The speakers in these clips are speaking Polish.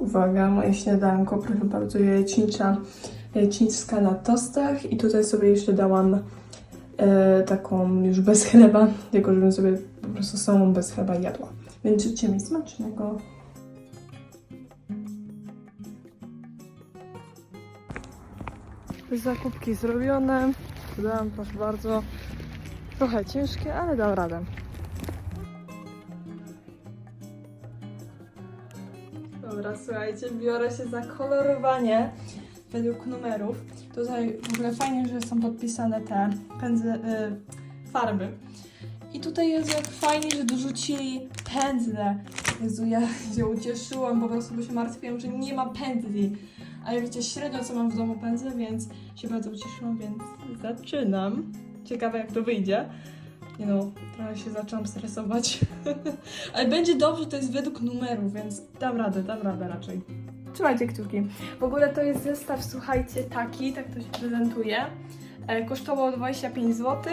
Uwaga, moje śniadanko, proszę bardzo, jajecznicza, jajecznicka na tostach i tutaj sobie jeszcze dałam e, taką już bez chleba, tylko żebym sobie po prostu samą bez chleba jadła. Więc życzcie mi smacznego. Zakupki zrobione. Dałam, proszę bardzo. Trochę ciężkie, ale dam radę. Dobra, słuchajcie, biorę się za kolorowanie według numerów. Tutaj w ogóle fajnie, że są podpisane te pędzle, y, farby. I tutaj jest jak fajnie, że dorzucili pędzle. Jezu, ja się ucieszyłam, po prostu bo się martwiłam, że nie ma pędzli. A ja wiecie, średnio co mam w domu pędzle, więc się bardzo ucieszyłam, więc zaczynam. Ciekawe jak to wyjdzie. Nie no, trochę się zaczęłam stresować. Ale będzie dobrze, to jest według numerów, więc dam radę, dam radę raczej. Trzymajcie kciuki. W ogóle to jest zestaw, słuchajcie, taki, tak to się prezentuje. E, kosztował 25 zł.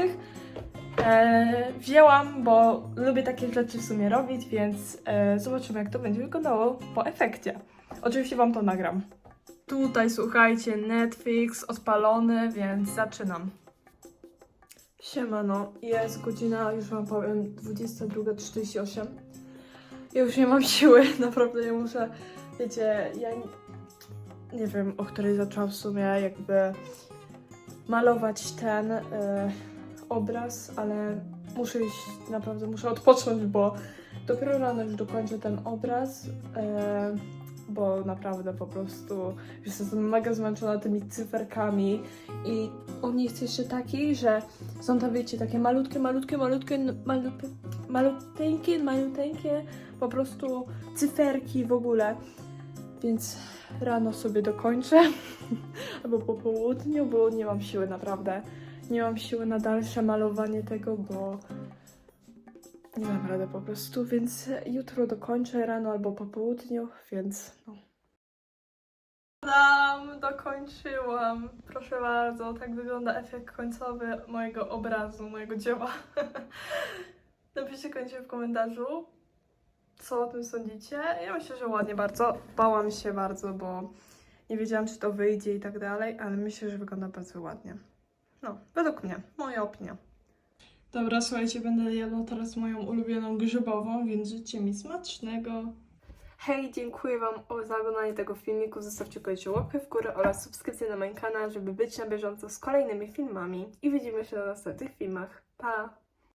E, wzięłam, bo lubię takie rzeczy w sumie robić, więc e, zobaczymy, jak to będzie wyglądało po efekcie. Oczywiście Wam to nagram. Tutaj, słuchajcie, Netflix odpalony, więc zaczynam. Siemano, jest godzina, już Wam powiem, 22.48. Ja już nie mam siły, naprawdę ja muszę, wiecie, ja nie, nie wiem, o której zaczęłam w sumie jakby malować ten y, obraz, ale muszę iść, naprawdę muszę odpocząć, bo dopiero rano już dokończę ten obraz, y, bo naprawdę po prostu jestem mega zmęczona tymi cyferkami i on jest jeszcze taki, że są tam, wiecie, takie malutkie, malutkie, malutkie, malutkie, maluteńkie, maluteńkie po prostu cyferki w ogóle. Więc rano sobie dokończę, albo po południu, bo nie mam siły naprawdę. Nie mam siły na dalsze malowanie tego, bo nie mam rady po prostu, więc jutro dokończę rano albo po południu, więc no. Tam, dokończyłam. Proszę bardzo, tak wygląda efekt końcowy mojego obrazu, mojego dzieła. Napiszcie koniecznie w komentarzu, co o tym sądzicie. Ja myślę, że ładnie bardzo. Bałam się bardzo, bo nie wiedziałam, czy to wyjdzie i tak dalej, ale myślę, że wygląda bardzo ładnie. No, według mnie, moja opinia. Dobra, słuchajcie, będę jadła teraz moją ulubioną grzybową, więc życzcie mi smacznego. Hej, dziękuję Wam za oglądanie tego filmiku. Zostawcie koniecznie łapkę w górę oraz subskrypcję na mój kanał, żeby być na bieżąco z kolejnymi filmami. I widzimy się na następnych filmach. Pa!